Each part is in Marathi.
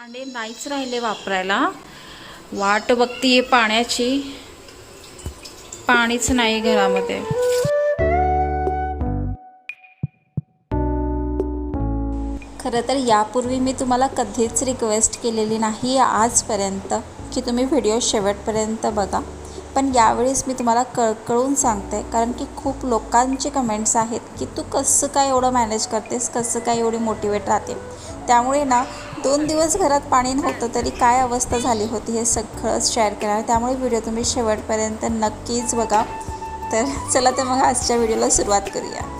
भांडे नाहीच राहिले वापरायला. वाट बघतीये पाण्याची. पाणीच नाही घरामध्ये. खरं तर यापूर्वी मी तुम्हाला कधीच रिक्वेस्ट केलेली नाही आजपर्यंत की तुम्ही व्हिडिओ शेवटपर्यंत बघा. पण यावेळेस मी तुम्हाला कळकळून सांगते कारण की खूप लोकांचे कमेंट्स आहेत की तू कसं काय एवढं मॅनेज करतेस कसं काय एवढी मोटिवेट राहते. त्यामुळे ना दोन दिवस घरात पाणी नव्हतं तरी काय अवस्था झाली होती हे सगळंच शेअर करणार. त्यामुळे व्हिडिओ तुम्ही शेवटपर्यंत नक्कीच बघा. तर चला तर मग आजच्या व्हिडिओला सुरुवात करूया.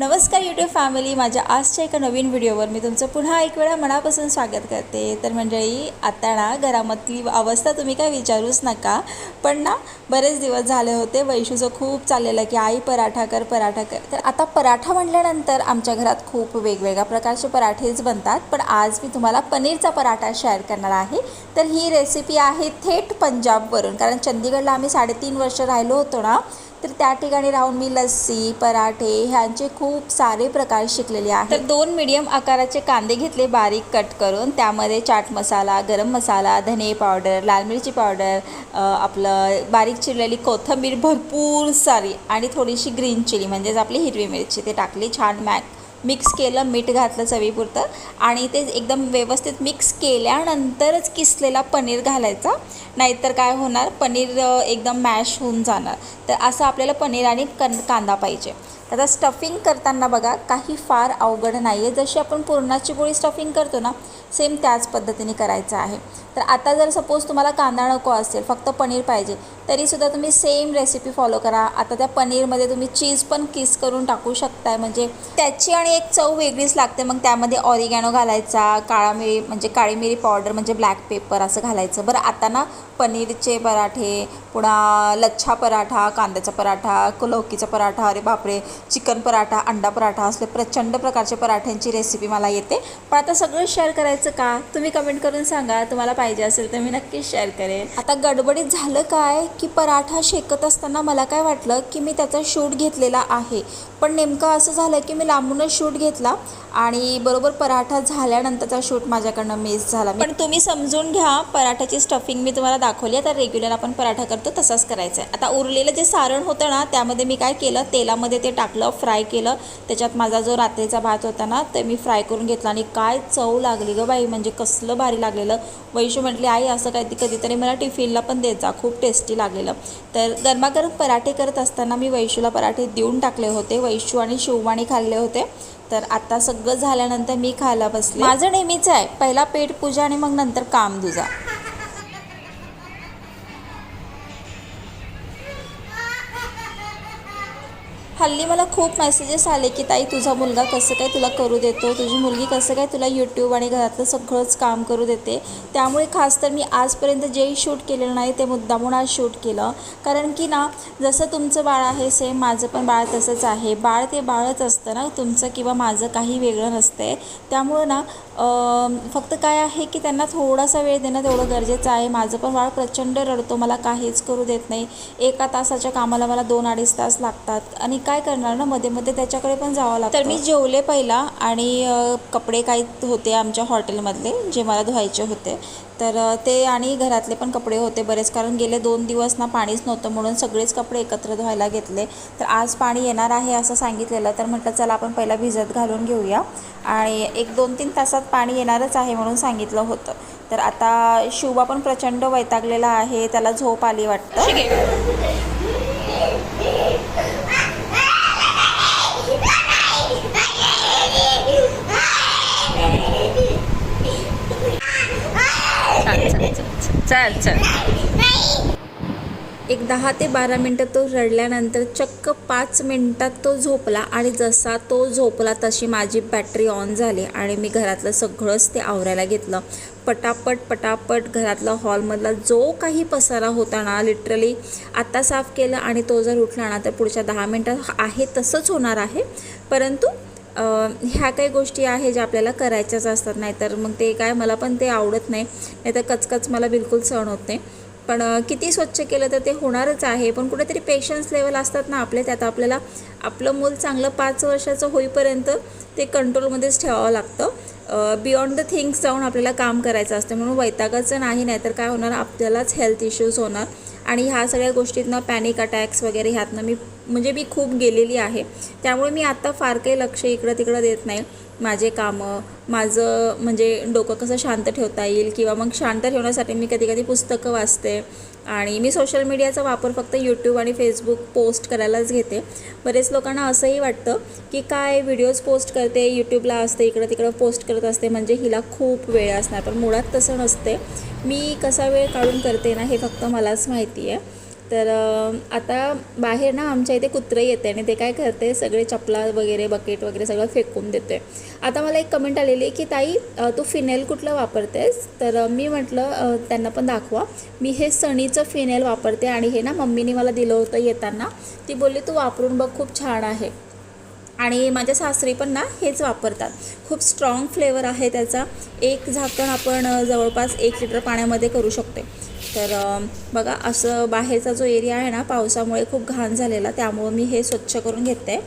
नमस्कार यूट्यूब फॅमिली माझ्या आजच्या एका नवीन व्हिडिओवर मी तुमचं पुन्हा एक वेळा मनापासून स्वागत करते. तर मंडळी आता ना घरामधली अवस्था तुम्ही काय विचारूच नका. पण ना बरेच दिवस झाले होते. वैशूचं खूप चाललेलं की आई पराठा कर पराठा कर. तर आता पराठा म्हटल्यानंतर आमच्या घरात खूप वेगवेगळ्या प्रकारचे पराठेच बनतात. पण आज मी तुम्हाला पनीरचा पराठा शेअर करणार आहे. तर ही रेसिपी आहे थेट पंजाबवरून. कारण चंदीगडला आम्ही साडेतीन वर्ष राहिलो होतो ना तर त्या ठिकाणी राहून मी लस्सी पराठे ह्यांचे खूप सारे प्रकार शिकलेले आहेत. तर दोन मीडियम आकाराचे कांदे घेतले बारीक कट करून. त्यामध्ये चाट मसाला गरम मसाला धने पावडर लाल मिरची पावडर आपलं बारीक चिरलेली कोथिंबीर भरपूर सारी आणि थोडीशी ग्रीन चिली म्हणजेच आपली हिरवी मिरची ते टाकली छान मॅक मिक्स केलं मीठ घातलं चवीपुरतं आणि ते एकदम व्यवस्थित मिक्स केल्यानंतरच किसलेला पनीर घालायचा. नाहीतर काय होणार पनीर एकदम मॅश होऊन जाणार. तर असं आपल्याला पनीर आणि कन कांदा पाहिजे. आता स्टफिंग करताना बघा काही फार अवघड नाही आहे जशी आपण पुरणाची पोळी स्टफिंग करतो ना सेम त्याच पद्धतीने करायचं आहे. तर आता जर सपोज तुम्हाला कांदा नको असेल फक्त पनीर पाहिजे तरीसुद्धा तुम्ही सेम रेसिपी फॉलो करा. आता त्या पनीरमध्ये तुम्ही चीज पण किस करून टाकू शकताय. म्हणजे त्याची आणि एक चव वेगळीच लागते. मग त्यामध्ये ऑरिगॅनो घालायचा काळा मिरी म्हणजे काळी मिरी पावडर म्हणजे ब्लॅक पेपर असं घालायचं. बरं आता ना पनीरचे पराठे पुन्हा लच्छा पराठा कांद्याचा पराठा लौकीचा पराठा अरे बापरे चिकन पराठा अंडा पराठा असले प्रचंड प्रकारचे पराठ्यांची रेसिपी मला येते. पण आता सगळं शेअर करायचं का? तुम्ही कमेंट करून सांगा. तुम्हाला पाहिजे असेल तर मी नक्कीच शेअर करेन. आता गडबडीत झालं काय? की पराठा शेकत असताना मला काय वाटलं? की मी त्याचा शूट घेतलेला आहे. पण नेमकं असं झालं की मी लांबूनच शूट घेतला आणि बरोबर पराठा झाल्यानंतरचा शूट माझ्याकडनं मिस झाला. पण तुम्ही समजून घ्या पराठ्याची स्टफिंग मी तुम्हाला दाखवली. आता रेग्युलर आपण पराठा करतो तसाच करायचा आहे आता उरलेलं जे सारण होतं ना त्यामध्ये मी काय केलं? तेलामध्ये ते टाकलं फ्राय केलं. त्याच्यात माझा जो रात्रीचा भात होता ना ते मी फ्राय करून घेतला आणि काय चव लागली गं बाई म्हणजे कसलं भारी लागलेलं. वैशू म्हटली आई असं काही कधीतरी मला टिफिनला पण देत जा खूप टेस्टी लागलेलं. तर गरमागरम पराठे करत असताना मी वैशूला पराठे देऊन टाकले होते. वैशू आणि शिववाणी खाल्ले होते. तर आता सगळं झाल्यानंतर मी खायला बसले. माझं नेहमीच आहे. पहिला पेट पूजा आणि मग नंतर काम दुजा हल्ली मला खूप मेसेजेस आले की ताई तुझा मुलगा कसं काय तुला करू देतो? तुझी मुलगी कसं काय तुला यूट्यूब आणि घरातलं सगळंच काम करू देते? त्यामुळे खास तर मी आजपर्यंत जेही शूट केलेलं नाही ते मुद्दामून आज शूट केलं. कारण की ना जसं तुमचं बाळ आहे सेम माझं पण बाळ तसंच आहे. बाळ ते बाळच असतं ना तुमचं किंवा माझं काही वेगळं नसतं त्यामुळं ना फक्त काय आहे की त्यांना थोडासा वेळ देणं तेवढं गरजेचं आहे. माझं पण बाळ प्रचंड रडतो मला काहीच करू देत नाही. एका तासाच्या कामाला मला दोन अडीच तास लागतात. आणि काय करणार ना मध्ये मध्ये त्याच्याकडे पण जावं लागतं. तर मी जेवले पहिला आणि कपडे काही होते आमच्या हॉटेलमधले जे मला धुवायचे होते. तर ते आणि घरातले पण कपडे होते बरेच. कारण गेले दोन दिवस ना पाणीच नव्हतं म्हणून सगळेच कपडे एकत्र धुवायला घेतले. तर आज पाणी येणार आहे असं सांगितलेलं. तर म्हटलं चला आपण पहिला भिजत घालून घेऊया. आणि एक दोन तीन तासात पाणी येणारच आहे म्हणून सांगितलं होतं. तर आता शिवबा पण प्रचंड वैतागलेला आहे. त्याला झोप आली वाटतं. चल चल. एक दहा ते बारा मिनटं तो रडल्यानंतर चक्क पाच मिनटात तो झोपला आणि जसा तो झोपला तशी माझी बॅटरी ऑन झाली आणि मी घरातलं सगळंच ते आवरायला घेतलं. पटापट पटापट घरातला हॉलमधला जो काही पसारा होता ना लिटरली आत्ता साफ केलं आणि तो जर उठला ना तर पुढच्या दहा मिनटात आहे तसंच होणार आहे. परंतु ह्या काही गोष्टी आहे ज्या आपल्याला करायच्याच असतात नाहीतर मग ते काय मला पण ते आवडत नाही नाहीतर कचकच मला बिलकुल सहन होत नाही. पण किती स्वच्छ केलं तर ते होणारच आहे पण कुठेतरी पेशन्स लेवल असतात ना आपले त्यात आपल्याला आपलं मूल चांगलं पाच वर्षाचं होईपर्यंत ते कंट्रोलमध्येच ठेवावं लागतं. बियॉन्ड द थिंग्स जाऊन आपल्याला काम करायचं असतं म्हणून वैतागाचं नाही नाहीतर काय होणार आपल्यालाच हेल्थ इश्यूज होणार. आणि ह्या सगळ्या गोष्टीतनं पॅनिक अटॅक्स वगैरे ह्यातनं मी म्हणजे मी खूप गेलेली आहे. त्यामुळे मी आत्ता फार काही लक्ष इकडं तिकडं देत नाही. माझे कामं माझं म्हणजे डोकं कसं शांत ठेवता येईल किंवा मग शांत ठेवण्यासाठी मी कधी कधी पुस्तकं वाचते. आणि मी सोशल मीडियाचा वापर फक्त यूट्यूब आणि फेसबुक पोस्ट करायलाच घेते. बरेच लोकांना असंही वाटतं की काय व्हिडिओज पोस्ट करते यूट्यूबला असते इकडं तिकडं पोस्ट करत असते म्हणजे हिला खूप वेळ असणार. पण मुळात तसं नसते. मी कसा वेळ काढून करते ना हे फक्त मलाच माहिती आहे तर आता बाहेर ना आमच्या इथे कुत्रं येते आणि ते काय करते सगळे चपला वगैरे बकेट वगैरे सगळं फेकून देते. आता मला एक कमेंट आलेली आहे की ताई तू फिनेल कुठलं वापरतेस? तर मी म्हटलं त्यांना पण दाखवा. मी हे सणीचं फिनेल वापरते आणि हे ना मम्मीने मला दिलं होतं येताना. ती बोलली तू वापरून बघ खूप छान आहे. आणि माझ्या सासरी पण ना हेच वापरतात. खूप स्ट्रॉंग फ्लेवर आहे त्याचा. एक झाकण आपण जवळपास एक लिटर पाण्यामध्ये करू शकते. तर बघा असं बाहेरचा जो एरिया आहे ना पावसामुळे खूप घाण झालेला त्यामुळं मी हे स्वच्छ करून घेते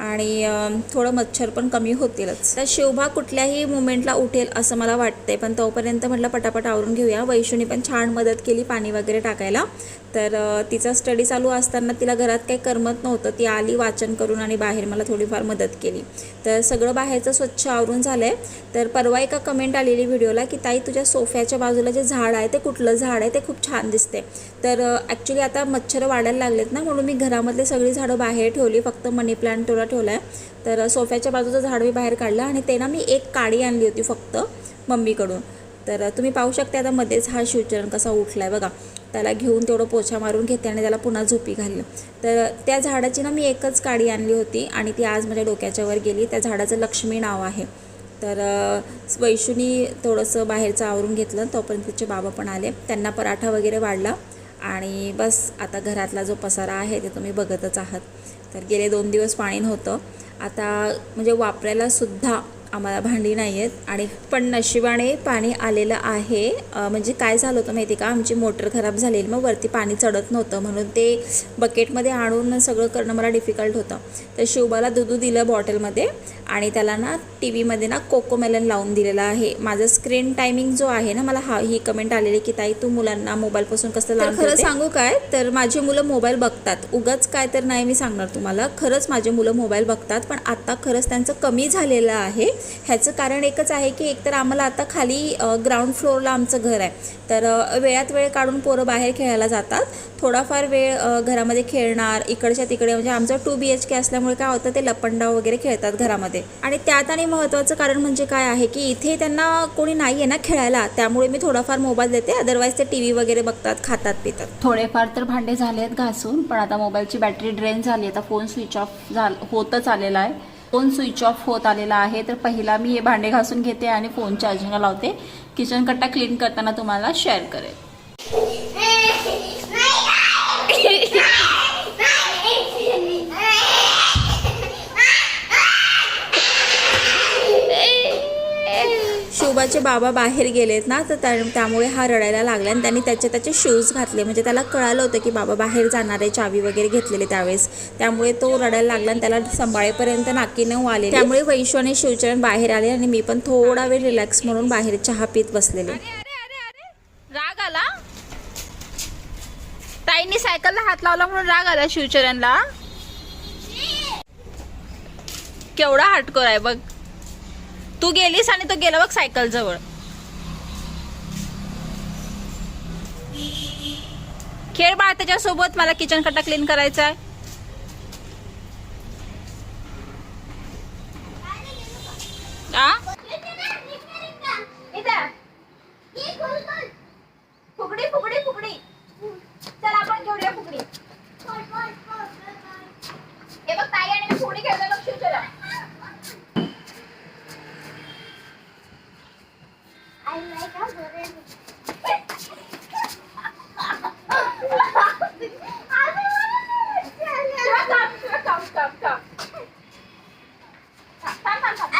आणि थोडं मच्छर पण कमी होतीलच. तर शिवभा कुठल्याही मुमेंटला उठेल असं मला वाटतंय पण तोपर्यंत म्हटलं पटापट आवरून घेऊया. वैशूनी पण छान मदत केली पाणी वगैरे टाकायला. तर तिचा स्टडी चालू असताना तिला घरात काही करमत नव्हतं. ती आली वाचन करून आणि बाहेर मला थोडीफार मदत केली. तर सगळं बाहेरचं स्वच्छ आवरून झालं आहे तर परवा एका कमेंट आलेली व्हिडिओला की ताई तुझ्या सोफ्याच्या बाजूला जे झाड आहे ते कुठलं झाड आहे ते खूप छान दिसते तर ॲक्च्युली आता मच्छर वाढायला लागलेत ना म्हणून मी घरामधले सगळी झाडं बाहेर ठेवली फक्त मनी प्लांट तुला ठेवला आहे तर सोफ्याच्या बाजूचं झाड मी बाहेर काढलं आणि ते ना मी एक काडी आणली होती फक्त मम्मीकडून. तर तुम्ही पाहू शकता आता मध्येच हा शिवचरण कसा उठला आहे बघा. त्याला घेऊन तेवढं पोछा मारून घेते आणि त्याला पुन्हा झोपी घालली तर त्या झाडाची ना मी एकच काडी आणली होती आणि ती आज माझ्या डोक्याच्या वर गेली. त्या झाडाचं लक्ष्मी नाव आहे. तर अ, वैशूनी थोडंसं बाहेरचं आवरून घेतलं. तोपर्यंत तिचे बाबा पण आले. त्यांना पराठा वगैरे वाढला. आणि बस आता घरातला जो पसारा आहे ते तुम्ही बघतच आहात. तर गेले दोन दिवस पाणी नव्हतं. आता म्हणजे वापरायला सुद्धा आम्हाला भांडी नाही आहेत आणि पण नशिबाने पाणी आलेलं आहे. म्हणजे काय झालं होतं माहिती का? आमची मोटर खराब झालेली मग वरती पाणी चढत नव्हतं. म्हणून ते बकेटमध्ये आणून सगळं करणं मला डिफिकल्ट होतं. तर शिवबाला दुधू दिलं बॉटलमध्ये आणि त्याला ना टी व्हीमध्ये ना कोकोमेलन लावून दिलेलं आहे. माझं स्क्रीन टायमिंग जो आहे ना मला हा ही कमेंट आलेली की ताई तू मुलांना मोबाईलपासून कसं लांब खरं सांगू काय? तर माझी मुलं मोबाईल बघतात. उगाच काय तर नाही मी सांगणार तुम्हाला. खरंच माझे मुलं मोबाईल बघतात पण आता खरंच त्यांचं कमी झालेलं आहे. ह्याचं कारण एकच आहे की एकतर आम्हाला आता खाली ग्राउंड फ्लोअरला आमचं घर आहे. तर वेळात वेळ काढून पोरं बाहेर खेळायला जातात. थोडाफार वेळ घरामध्ये खेळणार इकडच्या तिकडे म्हणजे आमचं टू बी एच के असल्यामुळे काय होतं ते लपंडाव वगैरे खेळतात घरामध्ये. आणि त्यात आणि महत्त्वाचं कारण म्हणजे काय आहे की इथे त्यांना कोणी नाही आहे ना खेळायला त्यामुळे मी थोडाफार मोबाईल देते. अदरवाईज ते टी व्ही वगैरे बघतात खातात पितात. थोडेफार तर भांडे झाले आहेत घासून पण आता मोबाईलची बॅटरी ड्रेन झाली आता फोन स्विच ऑफ झाल होतच आलेला आहे. फोन स्विच ऑफ होत आलेला आहे तर पहिला मी हे भांडे घासून घेते आणि फोन चार्जिंगला लावते. किचन कट्टा क्लीन करताना तुम्हाला शेअर करेल. शोभाचे बाबा बाहेर गेलेत ना तर त्या त्यामुळे हा रडायला लागला आणि त्यांनी त्याचे त्याचे शूज घातले. म्हणजे त्याला कळालं होतं की बाबा बाहेर जाणार आहे चावी वगैरे घेतलेले त्यावेळेस. त्यामुळे तो रडायला लागला आणि त्याला सांभाळेपर्यंत नाकी नऊ आले त्यामुळे वैश्व आणि शिवचरण बाहेर आले आणि मी पण थोडा वेळ रिलॅक्स म्हणून बाहेर चहा पित बसलेले. राग आला? ताईंनी सायकलला हात लावला म्हणून राग आला शिवचरणला. केवढा हटकोर आहे बघ. तू गेलीस आणि तो गेला बघ सायकल जवळ. खेळ बाळ त्याच्यासोबत मला किचन कट्टा क्लीन करायचा आहे आ? फुगडी फुगडी फुगडी चल आपण घेऊया फुगडी हे बघ ताई आणि मी फुगडी खेळतो बघ शिवचरण शिवा, थांब, शिवा, थांब, थांब, थांब. थांब, थांब, थांब, थांब.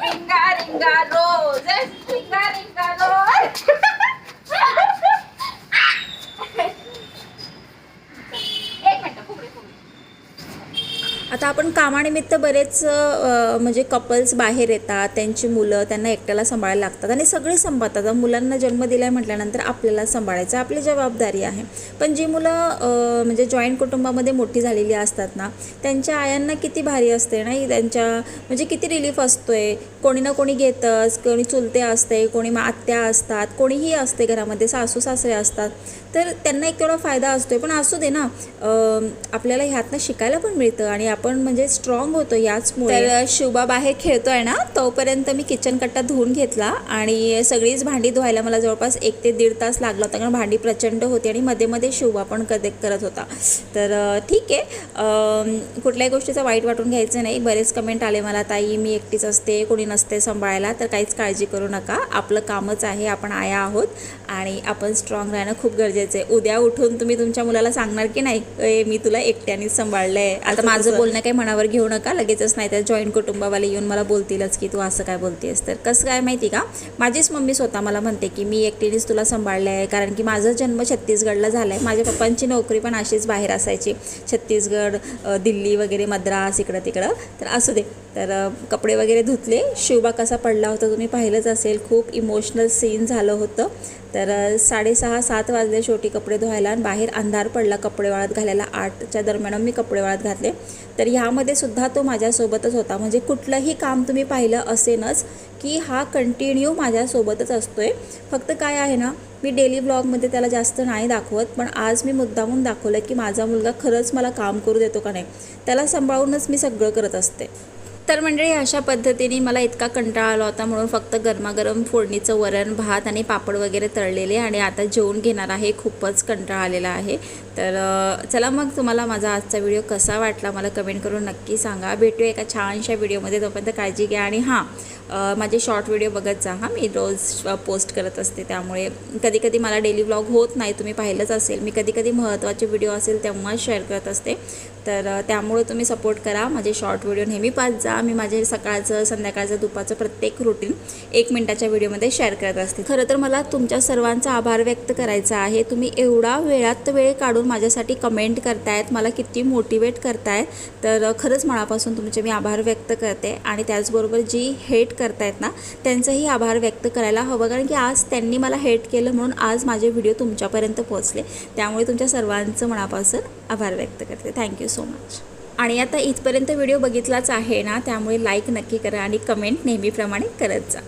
रिंगा रिंगा रोज आता आपण कामानिमित्त बरेच म्हणजे कपल्स बाहेर येतात त्यांची मुलं त्यांना एकट्याला सांभाळायला लागतात आणि सगळे सांभाळतात. मुलांना जन्म दिला म्हटल्यानंतर आपल्याला सांभाळायचं आपली जबाबदारी आहे. पण जी मुलं म्हणजे जॉईंट कुटुंबामध्ये मोठी झालेली असतात ना त्यांच्या आयांना किती भारी असते नाही त्यांच्या म्हणजे किती रिलीफ असतोय. कोणी ना कोणी घेतंच कोणी चुलते असते कोणी मग आत्या असतात कोणीही असते घरामध्ये सासू सासरे असतात. तर त्यांना एक तेवढा फायदा असतोय. पण असू दे ना आपल्याला ह्यातनं शिकायला पण मिळतं आणि आपण म्हणजे स्ट्रॉंग होतो याचमुळे. तर शुभा बाहेर खेळतोय ना तोपर्यंत मी किचन कट्टा धुवून घेतला आणि सगळीच भांडी धुवायला मला जवळपास एक ते दीड तास लागला होता कारण भांडी प्रचंड होती आणि मध्ये मध्ये शुभा पण कधी करत होता. तर ठीक आहे. कुठल्याही गोष्टीचं वाईट वाटून घ्यायचं नाही. बरेच कमेंट आले मला ताई मी एकटीच असते कोणी नसते सांभाळायला तर काहीच काळजी करू नका. आपलं कामच आहे आपण आया आहोत आणि आपण स्ट्रॉंग राहणं खूप गरजेचं आहे. उद्या उठून तुम्ही तुमच्या मुलाला सांगणार की नाही "ए, मी तुला एकट्यानेच सांभाळलंय. आता माझं बोलणं काही मनावर घेऊ नका लगेचच नाही तर जॉईंट कुटुंबावाले येऊन मला बोलतीलच की तू असं काय बोलतेस. तर कसं काय माहिती का माझीच मम्मी स्वतः मला म्हणते की मी एकटीनेच तुला सांभाळलं आहे कारण की माझा जन्म छत्तीसगडला झाला आहे माझ्या पप्पांची नोकरी पण अशीच बाहेर असायची. छत्तीसगड दिल्ली वगैरे मद्रास इकडं तिकडं. तर असू दे. तर कपडे वगैरे धुतले. शिवबा कसा पडला होता तुम्ही पाहिलंच असेल. खूप इमोशनल सीन झालं होतं. तर साडेसहा सात वाजले शेवटी कपडे धुवायला आणि बाहेर अंधार पडला कपडे वाळत घालायला. आठच्या दरम्यान मी कपडे वाळत घातले. तर ह्यामध्ये सुद्धा तो माझ्यासोबतच होता. म्हणजे कुठलंही काम तुम्ही पाहिलं असेनच की हा कंटिन्यू माझ्यासोबतच असतो आहे फक्त काय आहे ना मी डेली ब्लॉगमध्ये त्याला जास्त नाही दाखवत पण आज मी मुद्दामून दाखवलं की माझा मुलगा खरंच मला काम करू देतो का नाही त्याला सांभाळूनच मी सगळं करत असते. तर मंडळी अशा पद्धतीने मला इतका कंटाळा आला होता म्हणून फक्त गरमागरम फोडणीचं वरण भात आणि पापड वगैरे तळलेले आणि आता जेवून घेणार आहे खूपच कंटाळा आलेला आहे. तर चला मग तुम्हाला माझा आजचा व्हिडिओ कसा वाटला मला कमेंट करून नक्की सांगा. भेटूया एका छानशा व्हिडिओमध्ये तोपर्यंत काळजी घ्या आणि हां माझे शॉर्ट व्हिडिओ बघत जा. हां मी रोज पोस्ट करत असते. त्यामुळे कधी कधी मला डेली व्लॉग होत नाही. तुम्ही पाहिलंच असेल. मी कधी कधी महत्त्वाचे व्हिडिओ असेल तेव्हाच शेअर करत असते. तर त्यामुळे तुम्ही सपोर्ट करा. माझे शॉर्ट व्हिडिओ नेहमी पाच जा. मी माझे सकाळचं संध्याकाळचं दुपारचं प्रत्येक रुटीन एक मिनटाच्या व्हिडिओमध्ये शेअर करत असते. खरं तर मला तुमच्या सर्वांचा आभार व्यक्त करायचा आहे. तुम्ही एवढा वेळात वेळ काढून माझ्यासाठी कमेंट करतायत. मला किती मोटिवेट करतायत. तर खरंच मनापासून तुमचे मी आभार व्यक्त करते. आणि त्याचबरोबर जी हेट करतायत ना त्यांचंही आभार व्यक्त करायला हवं. कारण की आज त्यांनी मला हेट केलं म्हणून आज माझे व्हिडिओ तुमच्यापर्यंत पोहोचले. त्यामुळे तुमच्या सर्वांचं मनापासून आभार व्यक्त करते. थँक्यू सो मच आणि आता इथपर्यंत व्हिडिओ बघितलाच आहे ना त्यामुळे लाईक नक्की करा आणि कमेंट नेहमीप्रमाणे करत जा.